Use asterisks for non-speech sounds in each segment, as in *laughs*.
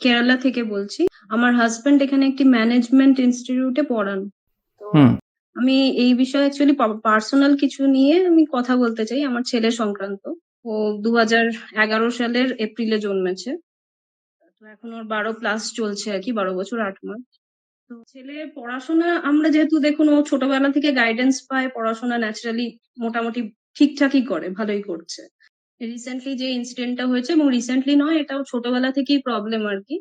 কেরালা থেকে বলছি। আমার হাসব্যান্ড এখানে একটি ম্যানেজমেন্ট ইনস্টিটিউটে পড়ান। তো আমি এই বিষয়ে অ্যাকচুয়ালি পার্সোনাল কিছু নিয়ে আমি কথা বলতে চাই আমার ছেলে সংক্রান্ত। ও ২০১১ সালের এপ্রিলে জন্মেছে। তো এখন ওর ১২ প্লাস চলছে আর কি বারো বছর আট মাস। তো ছেলের পড়াশোনা আমরা যেহেতু দেখুন ও ছোটবেলা থেকে গাইডেন্স পায়, পড়াশোনা ন্যাচারালি মোটামুটি ঠিকঠাকই করে, ভালোই করছে। রিসেন্টলি যে ইনসিডেন্টটা হয়েছে এবং রিসেন্টলি নয় এটাও ছোটবেলা থেকেই প্রবলেম আরকি।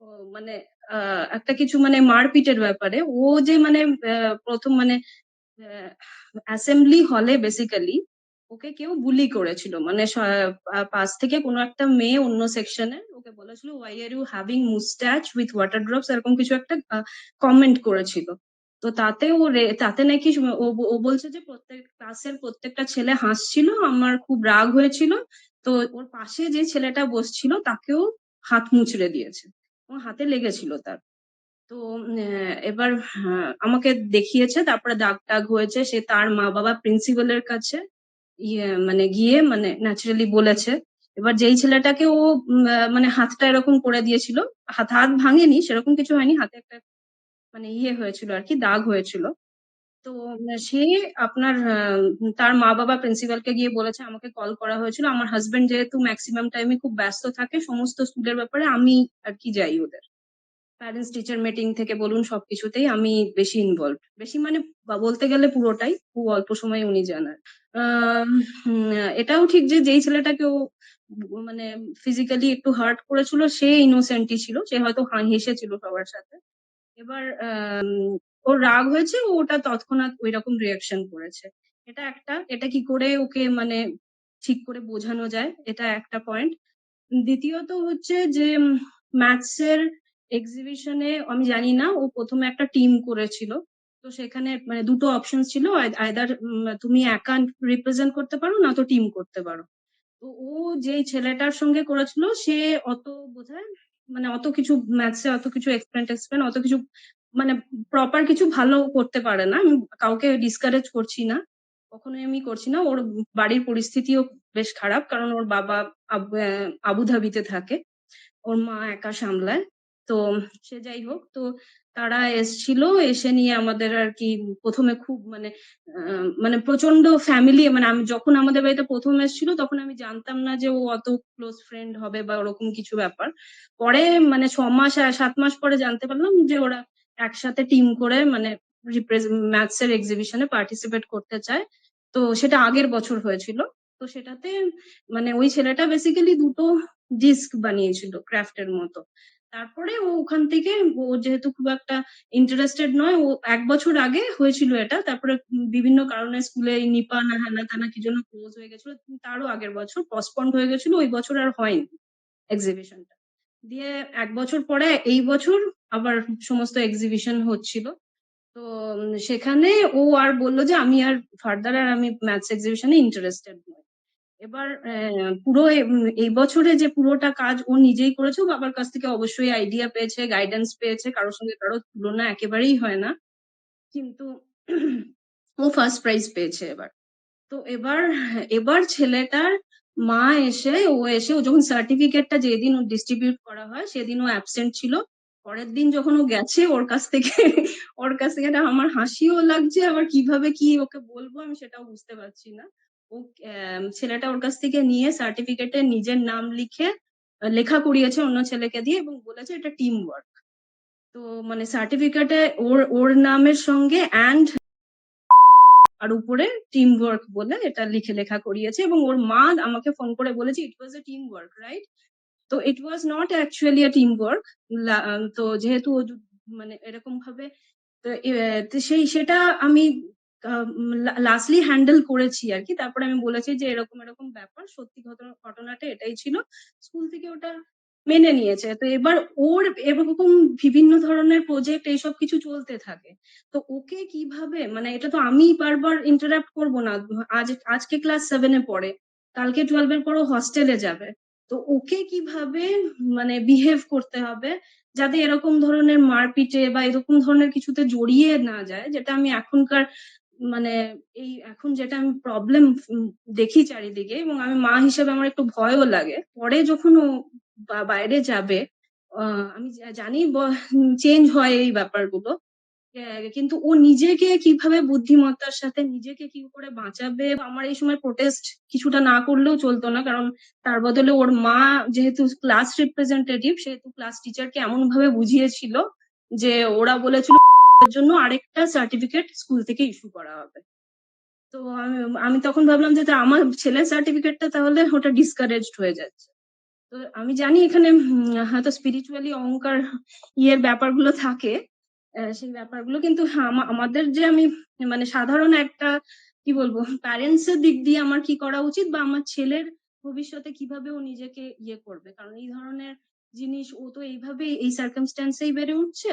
ও মানে একটা কিছু মানে মারপিটের ব্যাপারে ও যে মানে ১ম মানে অ্যা অ্যাসেম্বলি হলে বেসিক্যালি ওকে কেউ বুলি করেছিল। মানে পাশ থেকে কোনো একটা মেয়ে অন্য সেকশনের ওকে বলেছিল, why are you having moustache with water drops" এরকম কিছু একটা কমেন্ট করেছিল। তো তাতে ও তাতে নাকি ও বলছে যে প্রত্যেক ক্লাসের প্রত্যেকটা ছেলে হাসছিল। আমার খুব রাগ হয়েছিল। তো ওর পাশে যে ছেলেটা বসছিল তাকেও হাত মুচড়ে দিয়েছে। ও হাতে লেগেছিল তার। তো এবার আমাকে দেখিয়েছে তারপরে দাগ-টাগ হয়েছে। সে তার মা-বাবা প্রিন্সিপালের কাছে ইয়ে মানে গিয়ে মানে ন্যাচারালি বলেছে। এবার যেই ছেলেটাকে ও মানে হাতটা এরকম করে দিয়েছিল, হাত হাত ভাঙেনি সেরকম কিছু হয়নি। হাতে একটা মানে ইয়ে হয়েছিল আর কি দাগ হয়েছিল। তো সে আপনার তার মা-বাবা প্রিন্সিপালকে গিয়ে বলেছে, "আমাকে কল করা হয়েছিল। আমার হাসব্যান্ড যেহেতু মেক্সিমাম টাইমে খুব ব্যস্ত থাকে সমস্ত স্কুলের ব্যাপারে আমি আর কি যাই ওদের।" প্যারেন্টস টিচার মিটিং থেকে বলুন সবকিছুতেই আমি বেশি ইনভলভড। বেশি মানে বলতে গেলে পুরোটাই। খুব অল্প সময়ে উনি। হুম এটাও ঠিক যে যেই ছেলেটাকে ও মানে ফিজিক্যালি একটু হার্ট করেছিল সে ইনোসেন্টই ছিল। সে হয়তো হেসেছিল সবার সাথে। এবার ওর রাগ হয়েছে ও ওটা তৎক্ষণাৎ ওই রকম রিঅ্যাকশন করেছে। এটা একটা। এটা কি করে ওকে মানে ঠিক করে বোঝানো যায়, এটা একটা পয়েন্ট। দ্বিতীয়ত হচ্ছে যে ম্যাথসের এক্সিবিশন আমি জানি না ও প্রথমে একটা টিম করেছিল। তো সেখানে মানে দুটো অপশন ছিল। উম তুমি একা রিপ্রেজেন্ট করতে পারো নয়তো টিম করতে পারো। তো ও যেই ছেলেটার সঙ্গে করেছিল সে অত বোধহয় মানে অত কিছু ম্যাথসে অত কিছু এক্সপ্লেন-টেক্সপ্লেন অত কিছু মানে প্রপার কিছু ভালো করতে পারে না। আমি কাউকে ডিসকারেজ করছি না। কখনোই আমি করছি না। ওর বাড়ির পরিস্থিতিও বেশ খারাপ। কারণ ওর বাবা আবুধাবিতে থাকে। ওর মা একা সামলায়। তো সে যাই হোক। তো তারা এসছিল। এসে নিয়ে আমাদের আর কি প্রথমে খুব মানে মানে প্রচণ্ড ফ্যামিলি মানে আমি যখন আমাদের বাড়িতে প্রথম এসছিল তখন আমি জানতাম না যে ও অত ক্লোজ ফ্রেন্ড হবে বা ওরকম কিছু ব্যাপার। পরে মানে ৬ মাস ৭ মাস পরে জানতে পারলাম যে ওরা একসাথে টিম করে মানে ম্যাথস এর এক্সিবিশন পার্টিসিপেট করতে চায়। তো সেটা আগের বছর হয়েছিল। তো সেটাতে মানে ওই ছেলেটা বেসিক্যালি দুটো ডিস্ক বানিয়েছিল ক্রাফট এর মতো। তারপরে ও ওখান থেকে ও যেহেতু খুব একটা ইন্টারেস্টেড নয়, ও এক বছর আগে হয়েছিল এটা। তারপরে বিভিন্ন কারণে স্কুলে নিপা না হেনা-তেনা কি জন্য ক্লোজ হয়ে গেছিল। তারও আগের বছর পসপন্ড হয়ে গেছিল। ওই বছর আর হয়নি এক্সিবিশনটা। দিয়ে এক বছর পরে এই বছর আবার সমস্ত এক্সিবিশন হচ্ছিল। তো সেখানে ও আর বলল যে, "আমি আর ফার্দার আর আমি ম্যাথস এক্সিবিশনে ইন্টারেস্টেড নই।" এবার পুরো এই বছরে যে পুরোটা কাজ ও নিজেই করেছে। বাবার কাছ থেকে অবশ্যই আইডিয়া পেয়েছে, গাইডেন্স পেয়েছে। কারোর সঙ্গে কারও তুলনা একেবারেই হয় না। কিন্তু ও ফার্স্ট প্রাইজ পেয়েছে এবার। তো এবার এবার ছেলেটার মা এসে ও এসে ও যখন সার্টিফিকেটটা যেদিন ও ডিস্ট্রিবিউট করা হয় সেদিন ও অ্যাবসেন্ট ছিল। পরের দিন যখন ও গেছে ওর কাছ থেকে ওর কাছ থেকে আমার হাসিও লাগছে আবার কীভাবে কি ওকে বলব আমি সেটাও বুঝতে পারছি না। ও ছেলেটা ওর কাছ থেকে নিয়ে সার্টিফিকেটে নিজের নাম লিখে লেখা করিয়েছে অন্য ছেলেকে দিয়ে এবং বলেছে এটা টিম ওয়ার্ক। তো মানে সার্টিফিকেটে ওর ওর নামের সঙ্গে অ্যান্ড আর উপরে টিম ওয়ার্ক বলে এটা লিখে লেখা করিয়েছে এবং ওর মা আমাকে ফোন করে বলেছে, "it was a team work, right?" তো it was not actually a team work. তো যেহেতু মানে এরকম ভাবে সেই সেটা আমি লাস্টলি হ্যান্ডেল করেছি আরকি। তারপরে আমি বলেছি যে, "এরকম, এরকম ব্যাপার। সত্যি ঘট ঘটনাটা এটাই ছিল।" স্কুল থেকে ওটা মেনে নিয়েছে। তো এবার ওর এরকম বিভিন্ন ধরনের প্রজেক্ট এইসব কিছু চলতে থাকে। তো ওকে কীভাবে মানে এটা তো আমি বারবার ইন্টারাপ্ট করব না। আজ আজকে ক্লাস 7 এ পড়ে। কালকে 12 এর পর ও হস্টেলে যাবে। তো ওকে কীভাবে মানে বিহেভ করতে হবে যাতে এরকম ধরনের মারপিটে বা এরকম ধরনের কিছুতে জড়িয়ে না যায় যেটা আমি এখনকার মানে এই এখন যেটা আমি প্রবলেম দেখি চারিদিকে এবং আমি মা হিসেবে আমার একটু ভয়ও লাগে। পরে যখন ও বাইরে যাবে আমি জানি চেঞ্জ হয় এই ব্যাপারগুলো। কিন্তু ও নিজেকে কীভাবে বুদ্ধিমত্তার সাথে নিজেকে কি করে বাঁচাবে আমার এই সময় প্রোটেস্ট কিছুটা না করলেও চলতো না। কারণ তার বদলে ওর মা যেহেতু ক্লাস রিপ্রেজেন্টেটিভ সেহেতু ক্লাস টিচারকে এমন ভাবে বুঝিয়েছিল যে, ওরা বলেছিল এর জন্য আরেকটা সার্টিফিকেট স্কুল থেকে ইস্যু করা হবে। তো আমি তখন ভাবলাম যে আমার ছেলের সার্টিফিকেটটা তাহলে ওটা ডিসকারেজড হয়ে যাচ্ছে। তো আমি জানি এখানে হয়তো স্পিরিচুয়ালি অহংকার ইয়ের ব্যাপারগুলো থাকে। সেই ব্যাপারগুলো কিন্তু আমা, আমাদের যে আমি মানে সাধারণ একটা, কি বলব প্যারেন্টস এর দিক দিয়ে আমার কি করা উচিত বা আমার ছেলের ভবিষ্যতে কীভাবে ও নিজেকে ইয়ে করবে। কারণ এই ধরনের জিনিস ও তো এইভাবেই, এই সার্কামস্ট্যান্স এই বেড়ে উঠছে।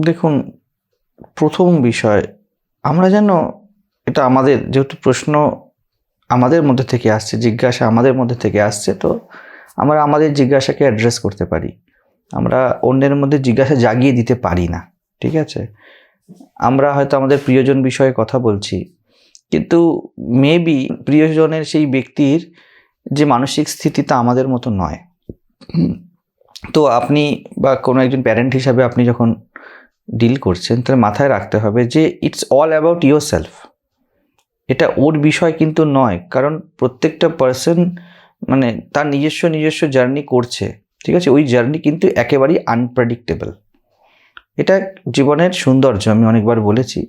দেখুন, প্রথম বিষয় আমরা যেন এটা আমাদের যেহেতু প্রশ্ন আমাদের মধ্যে থেকে আসছে, জিজ্ঞাসা আমাদের মধ্যে থেকে আসছে তো আমরা আমাদের জিজ্ঞাসাকে অ্যাড্রেস করতে পারি। আমরা অন্যের মধ্যে জিজ্ঞাসা জাগিয়ে দিতে পারি না। ঠিক আছে? আমরা হয়তো আমাদের প্রিয়জন বিষয়ে কথা বলছি। কিন্তু মেবি প্রিয়জনের সেই ব্যক্তির যে মানসিক স্থিতি তা আমাদের মতো নয়। তো আপনি বা কোনো একজন প্যারেন্ট হিসাবে আপনি যখন ডিল করছেন তাহলে মাথায় রাখতে হবে যে ইটস অল অ্যাবাউট ইয়োরসেলফ। এটা ওর বিষয় কিন্তু নয়। কারণ প্রত্যেকটা পার্সন মানে তার নিজস্ব, নিজস্ব জার্নি করছে। ঠিক আছে? ওই জার্নি কিন্তু একেবারেই আনপ্রেডিক্টেবল। এটা জীবনের সৌন্দর্য আমি অনেকবার বলেছি।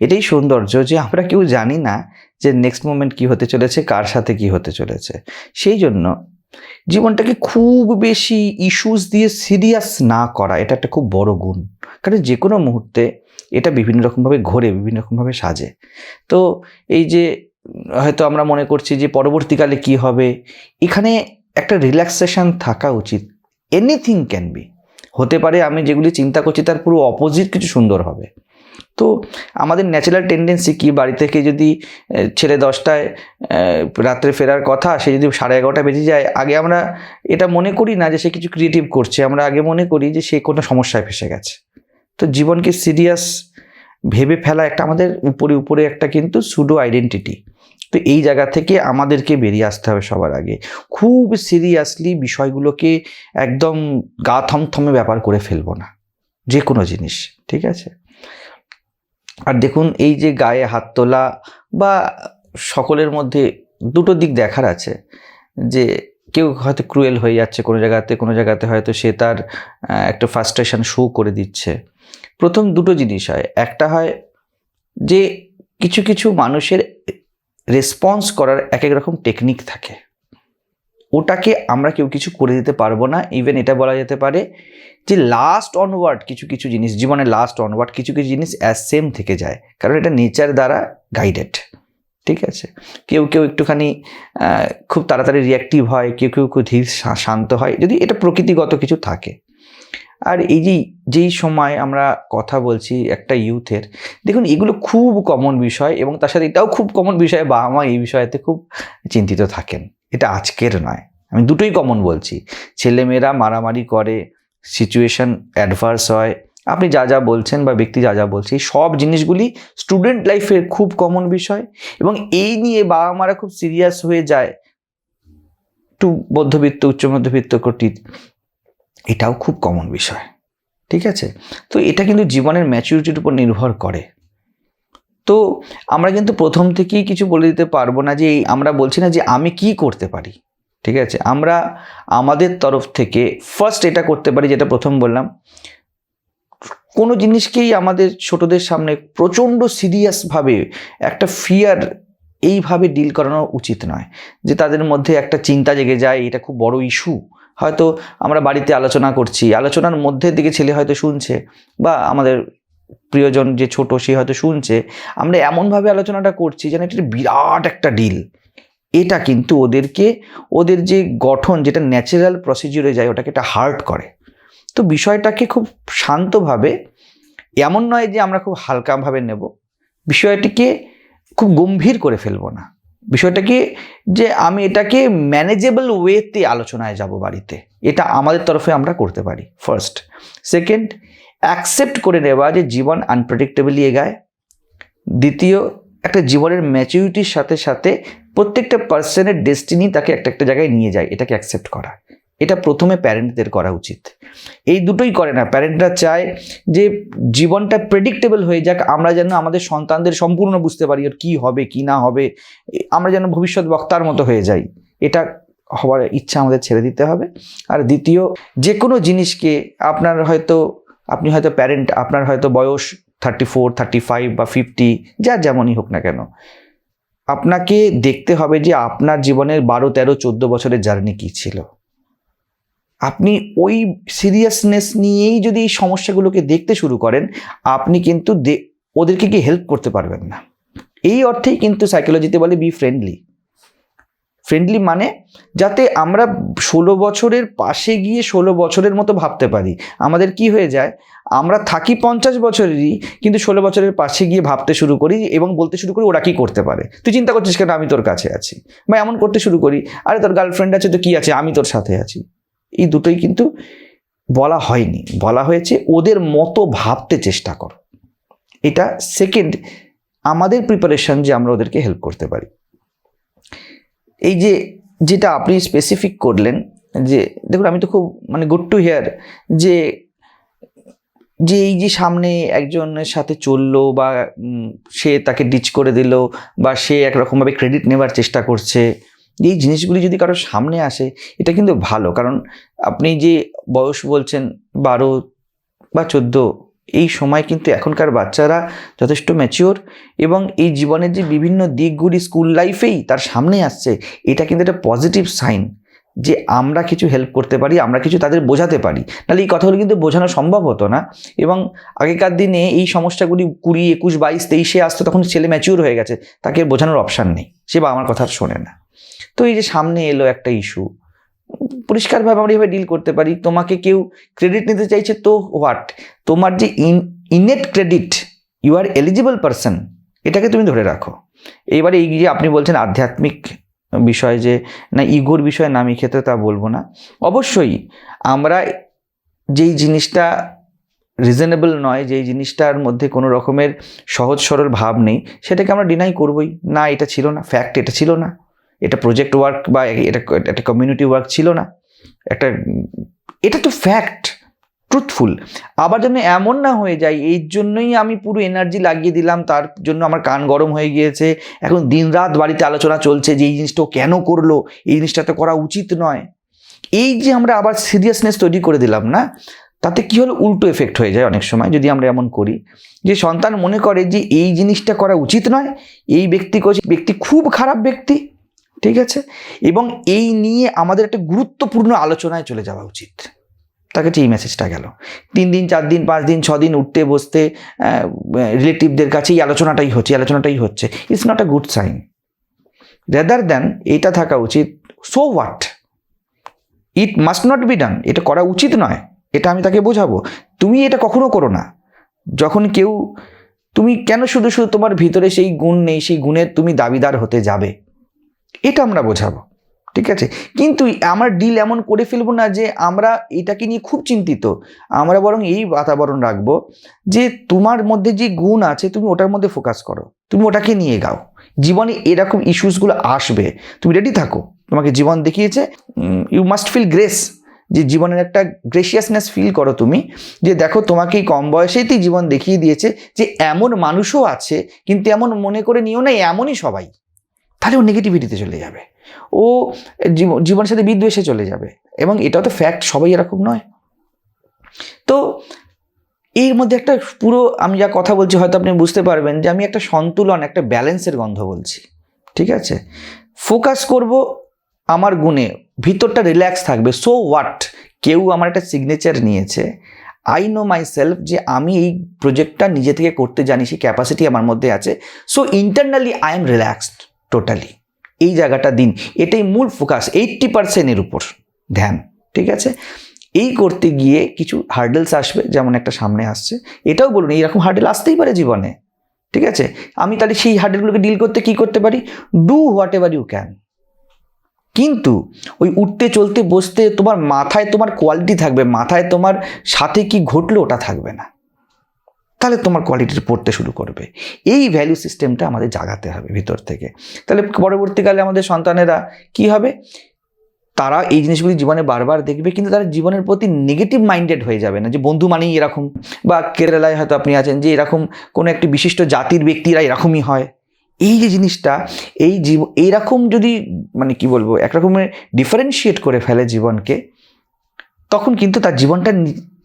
এটাই সৌন্দর্য যে আমরা কেউ জানি না যে নেক্সট মোমেন্ট কি হতে চলেছে, কার সাথে কি হতে চলেছে। সেই জন্য জীবনটাকে খুব বেশি ইস্যুস দিয়ে সিরিয়াস না করা এটা একটা খুব বড় গুণ। কারণ যে কোনো মুহূর্তে এটা বিভিন্ন রকমভাবে ঘোরে, বিভিন্ন রকমভাবে সাজে। তো এই যে হয়তো আমরা মনে করছি যে পরবর্তীকালে কি হবে, এখানে একটা রিল্যাক্সেশন থাকা উচিত। Anything can be. হতে পারে আমি যেগুলি চিন্তা করছি তার পুরো অপোজিট কিছু সুন্দর হবে। তো আমাদের ন্যাচারাল টেন্ডেন্সি কি বাড়ি থেকে যদি ছেলে দশটায় রাত্রে ফেরার কথা সে যদি 11:30 বেজে যায় আগে আমরা এটা মনে করি না যে সে কিছু ক্রিয়েটিভ করছে। আমরা আগে মনে করি যে সে কোনো সমস্যায় ফেঁসে গেছে। তো জীবনকে সিরিয়াস ভেবে ফেলা একটা আমাদের উপরে, উপরে একটা কিন্তু সুডো আইডেন্টিটি। তো এই জায়গা থেকে আমাদেরকে বেরিয়ে আসতে হবে সবার আগে। খুব সিরিয়াসলি বিষয়গুলোকে একদম গা থমথমে ব্যাপার করে ফেলব না। যে কোনো জিনিস। ঠিক আছে? আর দেখুন এই যে গায়ে হাত তোলা বা সকলের মধ্যে দুটো দিক দেখার আছে। যে কেউ হয়তো ক্রুয়েল হয়ে যাচ্ছে কোনো জায়গাতে, কোনো জায়গাতে হয়তো সে তার একটা ফ্রাস্ট্রেশন শো করে দিচ্ছে। প্রথম দুটো জিনিস হয়। একটা হয় যে কিছু, কিছু মানুষের রেসপন্স করার এক এক রকম টেকনিক থাকে। ওটাকে আমরা কেউ কিছু করে দিতে পারব না। ইভেন এটা বলা যেতে পারে যে লাস্ট অনওয়ার্ড কিছু, কিছু জিনিস জীবনের লাস্ট অনওয়ার্ড কিছু, কিছু জিনিস অ্যাজ সেম থেকে যায়। কারণ এটা নেচার দ্বারা গাইডেড। ঠিক আছে? কেউ, কেউ একটুখানি খুব তাড়াতাড়ি রিঅ্যাক্টিভ হয়, কেউ, কেউ খুব ধীর শান্ত হয়। যদি এটা প্রকৃতিগত কিছু থাকে। আর এই যেই, যেই সময় আমরা কথা বলছি একটা ইউথের দেখুন এগুলো খুব কমন বিষয় এবং তার সাথে এটাও খুব কমন বিষয় বাবা-মা এই বিষয়তে খুব চিন্তিত থাকেন। এটা আজকের নয়। আমি দুটোই কমন বলছি। ছেলেমেয়েরা মারামারি করে, সিচুয়েশন অ্যাডভার্স হয়। আপনি যা, যা বলছেন বা ব্যক্তি যা, যা বলছে এই সব জিনিসগুলি স্টুডেন্ট লাইফের খুব কমন বিষয় এবং এই নিয়ে বাবা-মারা খুব সিরিয়াস হয়ে যায়। টু মধ্যবিত্ত, উচ্চ মধ্যবিত্ত কোটির এটাও খুব কমন বিষয়। ঠিক আছে? তো এটা কিন্তু জীবনের ম্যাচুরিটির উপর নির্ভর করে। তো আমরা কিন্তু প্রথম থেকেই কিছু বলে দিতে পারব না যে এই আমরা বলছি না যে আমি কি করতে পারি। ঠিক আছে? আমরা আমাদের তরফ থেকে ফার্স্ট এটা করতে পারি যেটা প্রথম বললাম। কোনো জিনিসকেই আমাদের ছোটদের সামনে প্রচণ্ড সিরিয়াসভাবে একটা ফিয়ার এইভাবে ডিল করানো উচিত নয়। যে তাদের মধ্যে একটা চিন্তা জেগে যায়, এটা খুব বড় ইস্যু। হয়তো আমরা বাড়িতে আলোচনা করছি। আলোচনার মধ্যে দিকে ছেলে হয়তো শুনছে বা আমাদের প্রিয়জন যে ছোট সে হয়তো শুনছে। আমরা এমনভাবে আলোচনাটা করছি যেন এটা বিরাট একটা ডিল। এটা কিন্তু ওদেরকে, ওদের যে গঠন যেটা ন্যাচারাল প্রসিডিউরে যায়, ওটাকে এটা হার্ট করে। তো বিষয়টাকে খুব শান্তভাবে এমন নয় যে আমরা খুব হালকাভাবে নেব। বিষয়টিকে খুব গম্ভীর করে ফেলব না। বিষয়টাকে যে আমি এটাকে ম্যানেজেবল ওয়েতে আলোচনায় যাব বাড়িতে। এটা আমাদের তরফে আমরা করতে পারি ফার্স্ট। সেকেন্ড অ্যাকসেপ্ট করে নেওয়া যে জীবন আনপ্রেডিক্টেবলি এগায়। দ্বিতীয় একটা জীবনের ম্যাচুরিটির সাথে, সাথে প্রত্যেকটা পার্সনের ডেস্টিনি তাকে একটা, একটা জায়গায় নিয়ে যায়। এটাকে অ্যাকসেপ্ট করা। এটা প্রথমে প্যারেন্টদের করা উচিত। এই দুটোই করে না। প্যারেন্টরা চায় যে জীবনটা প্রেডিক্টেবল হয়ে যাক, আমরা যেন আমাদের সন্তানদের সম্পূর্ণ বুঝতে পারি ওর কী হবে, কি না হবে, আমরা যেন ভবিষ্যৎ বক্তার মতো হয়ে যাই। এটা হওয়ার ইচ্ছা আমাদের ছেড়ে দিতে হবে। আর দ্বিতীয় যে কোনো জিনিসকে আপনার হয়তো, আপনি হয়তো প্যারেন্ট আপনার হয়তো বয়স থার্টি ফোর থার্টি ফাইভ বা ফিফটি যা যেমনই হোক না কেন। আপনাকে দেখতে হবে যে আপনার জীবনের বারো, তেরো, চোদ্দ বছরের জার্নি কী ছিল। আপনি ওই সিরিয়াসনেস নিয়েই যদি এই সমস্যাগুলোকে দেখতে শুরু করেন, আপনি কিন্তু ওদেরকে কি হেল্প করতে পারবেন না। এই অর্থেই কিন্তু সাইকোলজিতে বলে বি ফ্রেন্ডলি ফ্রেন্ডলি মানে যাতে আমরা ষোলো বছরের পাশে গিয়ে ষোলো বছরের মতো ভাবতে পারি। আমাদের কি হয়ে যায়? আমরা থাকি পঞ্চাশ বছরেরই, কিন্তু ষোলো বছরের পাশে গিয়ে ভাবতে শুরু করি এবং বলতে শুরু করি ওরা কি করতে পারে। তুই চিন্তা করছিস কেন? আমি তোর কাছে আছি। বা এমন করতে শুরু করি, আরে তোর গার্লফ্রেন্ড আছে, তো কি আছে? আমি তোর সাথে আছি। এই দুটোই কিন্তু বলা হয়নি। বলা হয়েছে ওদের মতো ভাবতে চেষ্টা করো। এটা সেকেন্ড আমাদের প্রিপারেশন যে আমরা ওদেরকে হেল্প করতে পারি। এই যে যেটা আপনি স্পেসিফিক করলেন যে, দেখুন আমি তো খুব মানে গুড টু হিয়ার যে যে এই যে সামনে একজনের সাথে চলল বা সে তাকে ডিচ করে দিল বা সে একরকমভাবে ক্রেডিট নেবার চেষ্টা করছে। এই জিনিসগুলি যদি কারোর সামনে আসে, এটা কিন্তু ভালো। কারণ আপনি যে বয়স বলছেন, বারো বা চোদ্দ, এই সময় কিন্তু এখনকার বাচ্চারা যথেষ্ট ম্যাচিওর এবং এই জীবনের যে বিভিন্ন দিকগুলি স্কুল লাইফেই তার সামনে আসছে, এটা কিন্তু একটা পজিটিভ সাইন যে আমরা কিছু হেল্প করতে পারি, আমরা কিছু তাদের বোঝাতে পারি। নাহলে এই কথাগুলো কিন্তু বোঝানো সম্ভব হতো না এবং আগেকার দিনে এই সমস্যাগুলি কুড়ি, একুশ, বাইশ, তেইশে আসতো, তখন ছেলে ম্যাচিওর হয়ে গেছে, তাকে বোঝানোর অপশান নেই। সে বা আমার কথা শোনে না। তো এই যে সামনে এলো একটা ইস্যু পরিষ্কারভাবে আমরা এভাবে ডিল করতে পারি, তোমাকে কেউ ক্রেডিট নিতে চাইছে, তো হোয়াট তোমার যে in innate credit you are eligible person এটাকে তুমি ধরে রাখো। এইবারে এই যে আপনি বলছেন আধ্যাত্মিক বিষয় যে, না ইগোর বিষয় না, আমি ক্ষেত্রে তা বলব না। অবশ্যই আমরা যেই জিনিসটা রিজনেবল নয়, যেই জিনিসটার মধ্যে কোনো রকমের সহজ সরল ভাব নেই, সেটাকে আমরা ডিনাই করবই। না, এটা ছিল না ফ্যাক্ট এটা ছিল না। এটা প্রজেক্ট ওয়ার্ক বা এটা একটা কমিউনিটি ওয়ার্ক ছিল না। একটা, এটা তো ফ্যাক্ট ট্রুথফুল আবার যেন এমন না হয়ে যায়, এই জন্যই আমি পুরো এনার্জি লাগিয়ে দিলাম, তার জন্য আমার কান গরম হয়ে গিয়েছে। এখন দিনরাত বাড়িতে আলোচনা চলছে যে, এই জিনিসটা কেন করল? এই জিনিসটা তো করা উচিত নয়। এই যে আমরা আবার সিরিয়াসনেস তৈরি করে দিলাম না, তাতে কি হলো? উল্টো এফেক্ট হয়ে যায় অনেক সময়, যদি আমরা এমন করি। যে সন্তান মনে করে যে, এই জিনিসটা করা উচিত নয়, এই ব্যক্তি ব্যক্তি খুব খারাপ ব্যক্তি ঠিক আছে? এবং এই নিয়ে আমাদের একটা গুরুত্বপূর্ণ আলোচনায় চলে যাওয়া উচিত। তার কাছে এই মেসেজটা গেল। তিন দিন, চার দিন, পাঁচ দিন, ছ দিন উঠতে, বসতে রিলেটিভদের কাছে এই আলোচনাটাই হচ্ছে আলোচনাটাই হচ্ছে। It's not a good sign rather than এটা থাকা উচিত so what it must not be done এটা করা উচিত নয়। এটা আমি তাকে বোঝাবো। তুমি এটা কখনো করো না। যখন কেউ, তুমি কেন শুধু শুধু তোমার ভিতরে সেই গুণ নেই, সেই গুণের তুমি দাবিদার হতে যাবে? এটা আমরা বোঝাবো, ঠিক আছে? কিন্তু আমরা ডিল এমন করে ফেলব না যে আমরা এটাকে নিয়ে খুব চিন্তিত। আমরা বরং এই বাতাবরণ রাখব যে তোমার মধ্যে যে গুণ আছে, তুমি ওটার মধ্যে ফোকাস করো। তুমি ওটাকে নিয়ে গাও। জীবনে এরকম ইস্যুসগুলো আসবে। তুমি রেডি থাকো। তোমাকে জীবন দেখিয়েছে ইউ মাস্ট ফিল গ্রেস যে জীবনের একটা গ্রেসিয়াসনেস ফিল করো তুমি। যে দেখো তোমাকে কম বয়সেতেই জীবন দেখিয়ে দিয়েছে যে এমন মানুষও আছে, কিন্তু এমন মনে করে নিও না, এমনই সবাই। তাহলে ও নেগেটিভিটিতে চলে যাবে। ও জীব- জীবনের সাথে বিদ্বেষে চলে যাবে। এবং এটাও তো ফ্যাক্ট সবাই এরকম নয়। তো এর মধ্যে একটা পুরো আমি যা কথা বলছি, হয়তো আপনি বুঝতে পারবেন যে আমি একটা সন্তুলন, একটা ব্যালেন্সের গন্ধ বলছি। ঠিক আছে? ফোকাস করব আমার গুণে। ভিতরটা রিল্যাক্স থাকবে। সো হোয়াট কেউ আমার একটা সিগনেচার নিয়েছে। আই নো মাই সেলফ যে আমি এই প্রজেক্টটা নিজে থেকে করতে জানি, সেই ক্যাপাসিটি আমার মধ্যে আছে। So internally I am relaxed totally এই জায়গাটা দিন। এটাই মূল ফোকাস এইট্টি পার্সেন্টের উপর। ধ্যান, ঠিক আছে? এই করতে গিয়ে কিছু হার্ডেলস আসবে, যেমন একটা সামনে আসছে। এটাও বলুন, এইরকম হার্ডেল আসতেই পারে জীবনে। ঠিক আছে? আমি তাহলে সেই হার্ডেলগুলোকে ডিল করতে কি করতে পারি? Do whatever you can কিন্তু ওই উঠতে, চলতে, বসতে, তোমার মাথায় তোমার কোয়ালিটি থাকবে, মাথায় তোমার সাথে কি ঘটলো ওটা থাকবে না। তাহলে তোমার কোয়ালিটি পড়তে শুরু করবে। এই ভ্যালু সিস্টেমটা আমাদের জাগাতে হবে ভিতর থেকে। তাহলে পরবর্তীকালে আমাদের সন্তানেরা কি হবে? তারা এই জিনিসগুলি জীবনে বারবার দেখবে, কিন্তু তারা জীবনের প্রতি নেগেটিভ মাইন্ডেড হয়ে যাবে না, যে বন্ধু মানেই এরকম। বা কেরালায় হয়তো আপনি আছেন যে এরকম কোনো একটি বিশিষ্ট জাতির ব্যক্তিরা এরকমই হয়। এই যে জিনিসটা, এই জীব, এইরকম যদি মানে কি বলব, একরকমের ডিফারেন্সিয়েট করে ফেলে জীবনকে, তখন কিন্তু তার জীবনটা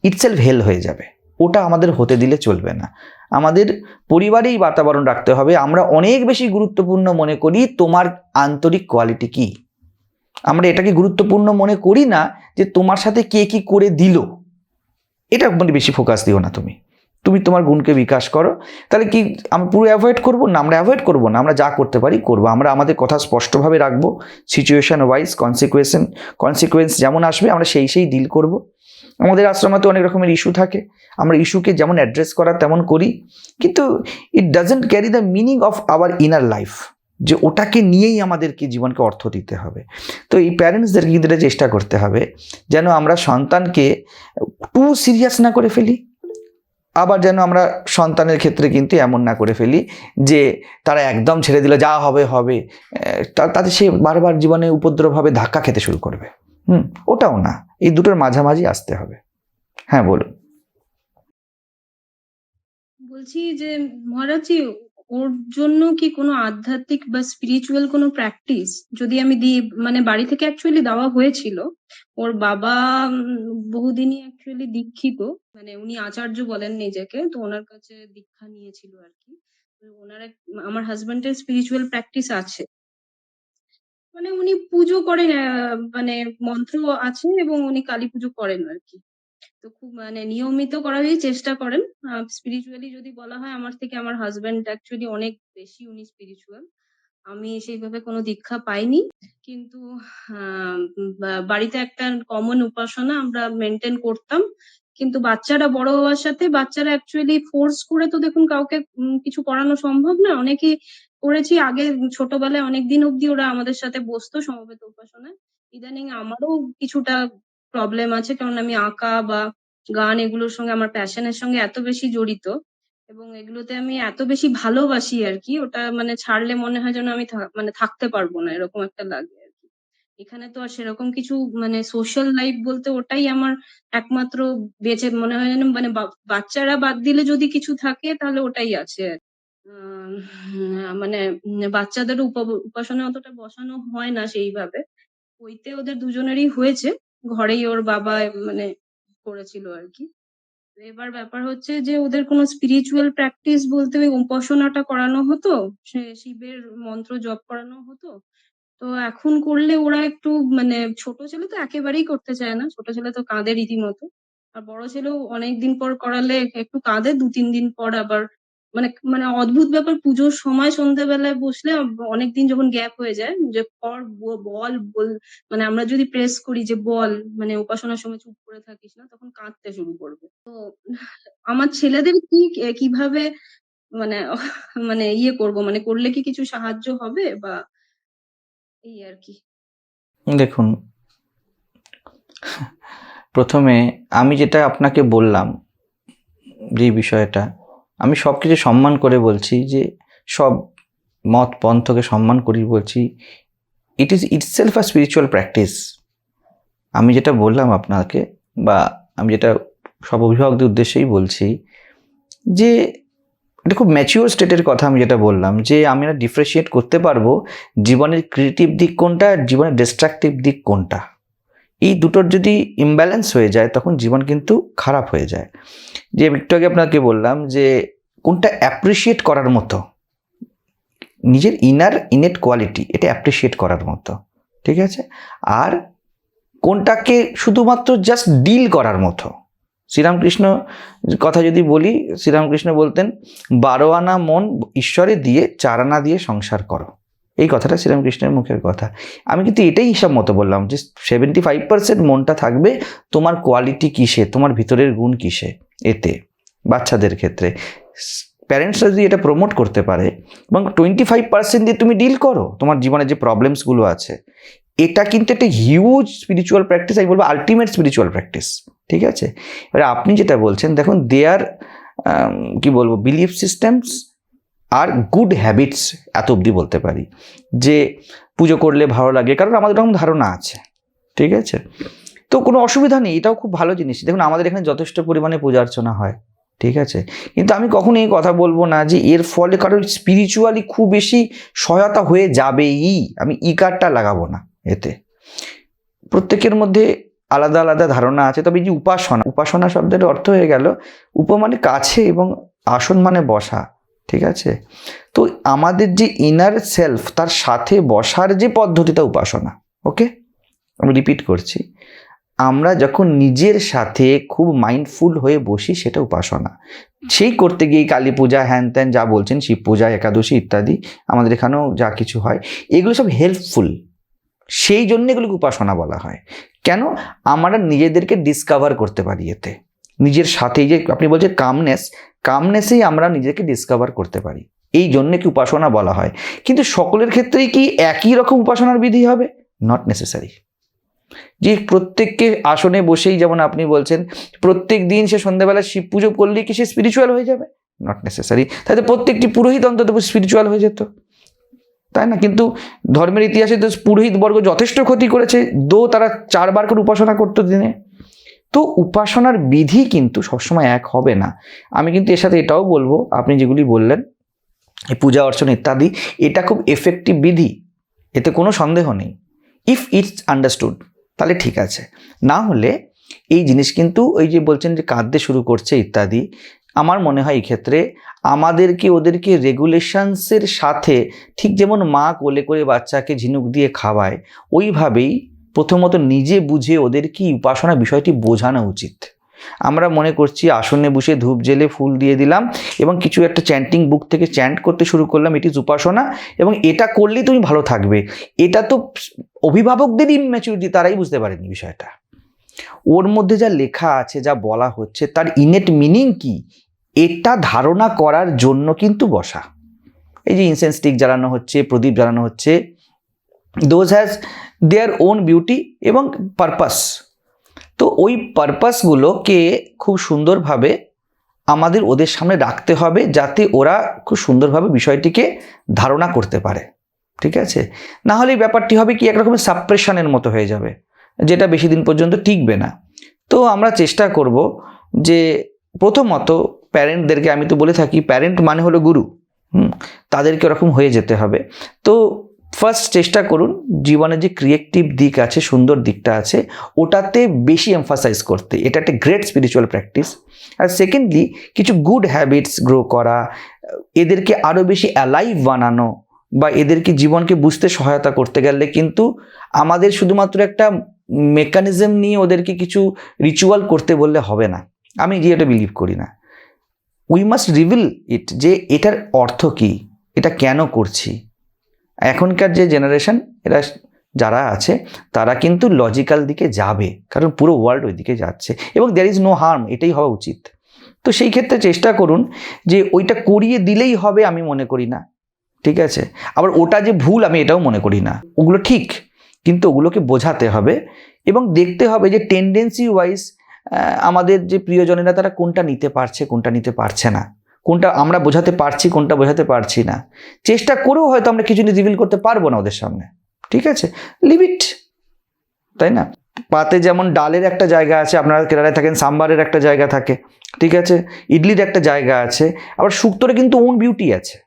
ইটসেলফ হেল হয়ে যাবে। ওটা আমাদের হতে দিলে চলবে না। আমাদের পরিবারেই বাতাবরণ রাখতে হবে। আমরা অনেক বেশি গুরুত্বপূর্ণ মনে করি, তোমার আন্তরিক কোয়ালিটি কি? আমরা এটাকে গুরুত্বপূর্ণ মনে করি না যে তোমার সাথে কে কি করে দিল। এটা মানে বেশি ফোকাস দিও না তুমি। তুমি তোমার গুণকে বিকাশ করো। তাহলে কি আমরা পুরো অ্যাভয়েড করব? না, আমরা অ্যাভয়েড করব না। আমরা যা করতে পারি করব। আমরা আমাদের কথা স্পষ্টভাবে রাখব। সিচুয়েশন ওয়াইজ কনসিকুয়েশন কনসিকুয়েন্স যেমন আসবে, আমরা সেই সেই ডিল করব। আমাদের আশ্রমে তো অনেক রকমের ইস্যু থাকে। আমরা ইস্যুকে যেমন অ্যাড্রেস করা তেমন করি। কিন্তু it doesn't carry the meaning of our inner life যে ওটাকে নিয়েই আমাদেরকে জীবনকে অর্থ দিতে হবে। তো এই প্যারেন্টসদেরকে কিন্তু এটা চেষ্টা করতে হবে, যেন আমরা সন্তানকে টু সিরিয়াস না করে ফেলি, আবার যেন আমরা সন্তানের ক্ষেত্রে কিন্তু এমন না করে ফেলি, যে তারা একদম ছেড়ে দিলে, যা হবে হবে তাতে সে বারবার জীবনে উপদ্রব হবে, ধাক্কা খেতে শুরু করবে। হুম, ওটাও না। এই দুটোর মাঝামাঝি আসতে হবে। হ্যাঁ বলুন। বলছি যে মহারাজজি ওর জন্য কি কোনো আধ্যাত্মিক বা স্পিরিচুয়াল কোনো প্র্যাকটিস যদি আমি দিই মানে বাড়ি থেকে অ্যাকচুয়ালি দেওয়া হয়েছিল, ওর বাবা বহুদিনই অ্যাকচুয়ালি দীক্ষিত মানে উনি আচার্য বলেন নিজেকে, তো ওনার কাছে দীক্ষা নিয়েছিল আর কি। ওনার আমার হাজবেন্ডের স্পিরিচুয়াল প্র্যাকটিস আছে। মানে উনি পুজো করেন মানে মন্ত্র আছে এবং উনি কালী পুজো করেন আর কি। তো খুব মানে নিয়মিত করারই চেষ্টা করেন। স্পিরিচুয়ালি যদি বলা হয় আমার থেকে আমার হাজবেন্ড অ্যাকচুয়ালি অনেক বেশি উনি স্পিরিচুয়াল আমি সেইভাবে কোনো দীক্ষা পাইনি। কিন্তু বাড়িতে একটা কমন উপাসনা আমরা মেনটেন করতাম। কিন্তু বাচ্চারা বড় হওয়ার সাথে বাচ্চারা অ্যাকচুয়ালি ফোর্স করে তো দেখুন কাউকে কিছু করানো সম্ভব না। অনেকে করেছি। আগে ছোটবেলায় অনেকদিন অব্দি ওরা আমাদের সাথে বসতো সমবেত উপাসনায়। ইদানিং আমারও কিছুটা প্রবলেম আছে, কারণ আমি আঁকা বা গান এগুলোর সঙ্গে, আমার প্যাশনের সঙ্গে এত বেশি জড়িত এবং এগুলোতে আমি এত বেশি ভালোবাসি আর কি। ওটা মানে ছাড়লে মনে হয় যেন আমি মানে থাকতে পারব না, এরকম একটা লাগে আর কি। এখানে তো আর সেরকম কিছু মানে সোশ্যাল লাইফ বলতে ওটাই আমার একমাত্র বেঁচে, মনে হয় যেন মানে বাচ্চারা বাদ দিলে যদি কিছু থাকে তাহলে ওটাই আছে আর মানে বাচ্চাদের উপ- উপাসনা অতটা বসানো হয় না সেইভাবে। ওইতে ওদের দুজনেরই হয়েছে। ঘরেই ওর বাবা মানে করেছিল আর কি। এবার ব্যাপার হচ্ছে যে ওদের কোনো স্পিরিচুয়াল প্র্যাকটিস বলতে ওই উপাসনাটা করানো হতো শিবের মন্ত্র জপ করানো হতো। তো এখন করলে ওরা একটু মানে ছোট ছেলে তো একেবারেই করতে চায় না, ছোট ছেলে তো কাঁদে রীতিমতো। আর বড় ছেলেও অনেকদিন পর করালে একটু কাঁদে দু তিন দিন পর আবার মানে মানে অদ্ভুত ব্যাপার, পুজোর সময় সন্ধ্যাবেলায় বসলে অনেকদিন যখন গ্যাপ হয়ে যায়, যে ব- বল বল মানে আমরা যদি প্রেস করি যে বল মানে উপাসনার সময় চুপ করে থাকিস না, তখন কাঁদতে শুরু করবে। তো আমার ছেলেদের কি কীভাবে মানে *laughs* মানে ইয়ে করব? মানে করলে কি কিছু সাহায্য হবে? বা এই আর কি। দেখুন, প্রথমে আমি যেটা আপনাকে বললাম যে বিষয়টা আমি সব কিছু সম্মান করে বলছি যে সব মত পন্থকে সম্মান করি বলছি it is itself a spiritual practice আমি যেটা বললাম আপনাকে বা আমি যেটা সব অভিভাবকদের উদ্দেশ্যেই বলছি যে এটা খুব ম্যাচিওর স্টেটের কথা আমি যেটা বললাম যে আমি আমরা ডিফারেন্সিয়েট করতে পারব জীবনের ক্রিয়েটিভ দিক কোনটা আর জীবনের ডিস্ট্রাকটিভ দিক কোনটা। এই দুটোর যদি ইমব্যালেন্স হয়ে যায় তখন জীবন কিন্তু খারাপ হয়ে যায়। যে একটু আগে আপনাকে বললাম যে কোনটা অ্যাপ্রিসিয়েট করার মতো। নিজের ইনার ইনেট কোয়ালিটি এটা অ্যাপ্রিসিয়েট করার মতো, ঠিক আছে? আর কোনটাকে শুধুমাত্র জাস্ট ডিল করার মতো। শ্রীরামকৃষ্ণ কথা যদি বলি, শ্রীরামকৃষ্ণ বলতেন বারো আনা মন ঈশ্বরে দিয়ে চার আনা দিয়ে সংসার করো। এই কথাটা শ্রীরামকৃষ্ণের মুখের কথা। আমি কিন্তু এটাই হিসাব মতো বললাম যে সেভেন্টি ফাইভ পার্সেন্ট মনটা থাকবে তোমার কোয়ালিটি কিসে, তোমার ভিতরের গুণ কিসে। এতে, বাচ্চাদের ক্ষেত্রে। প্যারেন্টসরা যদি এটা প্রমোট করতে পারে, এবং টোয়েন্টি ফাইভ পার্সেন্ট দিয়ে তুমি ডিল করো, তোমার জীবনে যে প্রবলেমসগুলো আছে, এটা কিন্তু একটা হিউজ স্পিরিচুয়াল প্র্যাকটিস আমি বলব আলটিমেট স্পিরিচুয়াল প্র্যাকটিস ঠিক আছে? এবার আপনি যেটা বলছেন, দেখুন দে আর কি বলব বিলিফ সিস্টেমস আর গুড হ্যাবিটস এত অবধি বলতে পারি। যে পুজো করলে ভালো লাগে, কারণ আমাদের এরকম ধারণা আছে, ঠিক আছে? তো কোনো অসুবিধা নেই, এটাও খুব ভালো জিনিস। দেখুন, আমাদের এখানে যথেষ্ট পরিমাণে পূজা অর্চনা হয়, ঠিক আছে? কিন্তু আমি কখনো এই কথা বলব না যে এর ফলে কারোর স্পিরিচুয়ালি খুব বেশি সহায়তা হয়ে যাবেই। আমি ই লাগাবো না এতে। প্রত্যেকের মধ্যে আলাদা আলাদা ধারণা আছে, তবে যে উপাসনা উপাসনা শব্দের অর্থ হয়ে গেল উপ মানে কাছে এবং আসন মানে বসা, ঠিক আছে? তো আমাদের যে ইনার সেলফ তার সাথে বসার যে পদ্ধতিটা উপাসনা ওকে আমি রিপিট করছি। আমরা যখন নিজের সাথে খুব মাইন্ডফুল হয়ে বসি, সেটা উপাসনা। সেই করতে গিয়ে কালী পূজা, হ্যান ত্যান যা বলছেন, শিব পূজা, একাদশী ইত্যাদি, আমাদের এখানেও যা কিছু হয়, এগুলো সব হেল্পফুল সেই জন্য এগুলোকে উপাসনা বলা হয়। কেন? আমরা নিজেদেরকে ডিসকভার করতে পারি এতে। নিজের সাথে যে আপনি বলছেন কামনেস কামনেসেই আমরা নিজেকে ডিসকভার করতে পারি। এই জন্যে কি উপাসনা বলা হয়। কিন্তু সকলের ক্ষেত্রেই কি একই রকম উপাসনার বিধি হবে? নট নেসেসারি যে প্রত্যেককে আসনে বসেই যেমন আপনি বলছেন, প্রত্যেক দিন সে সন্ধ্যাবেলা শিব পুজো করলেই কি সে স্পিরিচুয়াল হয়ে যাবে? নট নেসেসারি তাহলে প্রত্যেকটি পুরোহিত অন্তত স্পিরিচুয়াল হয়ে যেত। তাই না? কিন্তু ধর্মের ইতিহাসে তো পুরোহিত বর্গ যথেষ্ট ক্ষতি করেছে, দো তারা চারবার করে উপাসনা করতো দিনে। তো উপাসনার বিধি কিন্তু সবসময় এক হবে না। আমি কিন্তু এর সাথে এটাও বলব, আপনি যেগুলি বললেন পূজা অর্চনা ইত্যাদি, এটা খুব এফেক্টিভ বিধি, এতে কোনো সন্দেহ নেই। ইফ ইটস আন্ডারস্টুড তাহলে ঠিক আছে। না হলে এই জিনিস কিন্তু ওই যে বলছেন যে কাঁদতে শুরু করছে ইত্যাদি, আমার মনে হয় ক্ষেত্রে আমাদেরকে ওদেরকে রেগুলেশনসের সাথে ঠিক যেমন মা কোলে করে বাচ্চাকে ঝিনুক দিয়ে খাওয়ায়, ওইভাবেই প্রথমত নিজে বুঝে ওদের কি উপাসনা বিষয়টি বোঝানো উচিত। আমরা মনে করছি আসনে বসে ধূপ জেলে ফুল দিয়ে দিলাম এবং কিছু একটা চ্যান্টিং বুক থেকে চ্যান্ট করতে শুরু করলাম, এটি উপাসনা এবং এটা করলেই তুমি ভালো থাকবে। এটা তো অভিভাবকদের ইম্যাচুরিটি তারাই বুঝতে পারেনি বিষয়টা। ওর মধ্যে যা লেখা আছে, যা বলা হচ্ছে, তার ইনেট মিনিং কি? এটা ধারণা করার জন্য কিন্তু বসা। এই যে ইনসেন্স স্টিক জ্বালানো হচ্ছে, প্রদীপ জ্বালানো হচ্ছে those has their own beauty এবং পারপাস তো ওই পারপাসগুলোকে খুব সুন্দরভাবে আমাদের ওদের সামনে রাখতে হবে যাতে ওরা খুব সুন্দরভাবে বিষয়টিকে ধারণা করতে পারে। ঠিক আছে? না হলে ব্যাপারটি হবে কি একরকমের সাপ্রেশনের মতো হয়ে যাবে, যেটা বেশি দিন পর্যন্ত টিকবে না। তো আমরা চেষ্টা করব যে প্রথমত প্যারেন্টদেরকে আমি তো বলে থাকি প্যারেন্ট মানে হলো গুরু, হুম? তাদেরকে ওরকম হয়ে যেতে হবে। তো ফার্স্ট চেষ্টা করুন, জীবনে যে ক্রিয়েটিভ দিক আছে, সুন্দর দিকটা আছে, ওটাতে বেশি এমফাসাইজ করতে। এটা একটা গ্রেট স্পিরিচুয়াল প্র্যাকটিস আর সেকেন্ডলি কিছু গুড হ্যাবিটস গ্রো করা, এদেরকে আরও বেশি অ্যালাইভ বানানো, বা এদেরকে জীবনকে বুঝতে সহায়তা করতে গেলে কিন্তু আমাদের শুধুমাত্র একটা মেকানিজম নিয়ে ওদেরকে কিছু রিচুয়াল করতে বললে হবে না। আমি যে এটা বিলিভ করি না। উই মাস্ট রিভিল ইট যে এটার অর্থ কি? এটা কেন করছি? এখনকার যে জেনারেশন এরা যারা আছে, তারা কিন্তু লজিক্যাল দিকে যাবে। কারণ পুরো ওয়ার্ল্ড ওই দিকে যাচ্ছে। এবং দ্যার ইজ নো হার্ম এটাই হওয়া উচিত। তো সেই ক্ষেত্রে চেষ্টা করুন যে ওইটা করিয়ে দিলেই হবে আমি মনে করি না। ঠিক আছে? আবার ওটা যে ভুল, আমি এটাও মনে করি না। ওগুলো ঠিক, কিন্তু ওগুলোকে বোঝাতে হবে এবং দেখতে হবে যে টেন্ডেন্সি ওয়াইজ আমাদের যে প্রিয়জনেরা, তারা কোনটা নিতে পারছে, কোনটা নিতে পারছে না। কোনটা আমরা বোঝাতে পারছি, কোনটা বোঝাতে পারছি না। চেষ্টা করেও হয়তো আমরা কিছু রিভিল করতে পারব না ওদের সামনে। ঠিক আছে? লিমিট তাই না? পাতে যেমন ডালের একটা জায়গা আছে, আপনারা কেরালায় থাকেন, সাম্বারের একটা জায়গা থাকে। ঠিক আছে? ইডলির একটা জায়গা আছে। আবার শুক্তোরে কিন্তু ওন বিউটি আছে।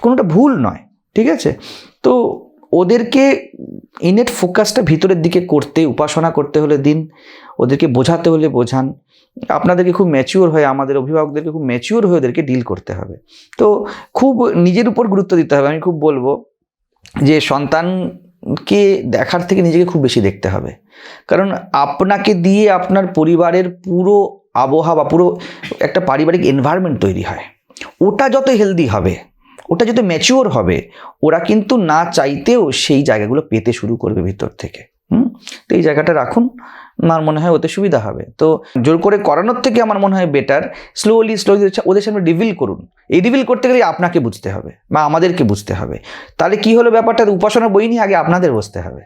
কোনোটা ভুল নয়। ঠিক আছে? তো ওদেরকে ইনেট ফোকাসটা ভিতরের দিকে করতে, উপাসনা করতে হলে দিন, ওদেরকে বোঝাতে হলে বোঝান। আপনাদেরকে খুব ম্যাচিওর হয়ে, আমাদের অভিভাবকদেরকে খুব ম্যাচিওর হয়ে ওদেরকে ডিল করতে হবে। তো খুব নিজের উপর গুরুত্ব দিতে হবে। আমি খুব বলব যে সন্তানকে দেখার থেকে নিজেকে খুব বেশি দেখতে হবে। কারণ আপনাকে দিয়ে আপনার পরিবারের পুরো আবহাওয়া পুরো একটা পারিবারিক এনভায়রনমেন্ট তৈরি হয়। ওটা যত হেলদি হবে, ওটা যত ম্যাচিওর হবে, ওরা কিন্তু না চাইতেও সেই জায়গাগুলো পেতে শুরু করবে ভিতর থেকে। হুম? তো এই জায়গাটা রাখুন। আমার মনে হয় ওতে সুবিধা হবে। তো জোর করে করানোর থেকে আমার মনে হয় বেটার স্লোলি স্লোলি ওদের সামনে রিভিল করুন। এই রিভিল করতে গেলে আপনাকে বুঝতে হবে বা আমাদেরকে বুঝতে হবে। তাহলে কি হলো ব্যাপারটা? উপাসনা বই নিয়ে আগে আপনাদের বসতে হবে।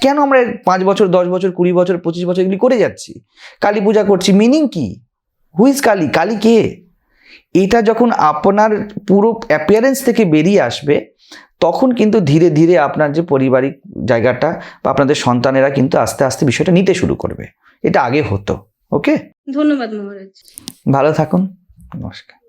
কেন আমরা পাঁচ বছর, দশ বছর, কুড়ি বছর, পঁচিশ বছর এগুলি করে যাচ্ছি? কালী পূজা করছি। মিনিং কি? হুইজ কালী? কালী কে? এটা যখন আপনার পুরো অ্যাপিয়ারেন্স থেকে বেরিয়ে আসবে তখন কিন্তু ধীরে ধীরে আপনার যে পারিবারিক জায়গাটা বা আপনাদের সন্তানেরা কিন্তু আস্তে আস্তে বিষয়টা নিতে শুরু করবে। এটা আগে হতো। ওকে? ধন্যবাদ মহারাজ। ভালো থাকুন। নমস্কার।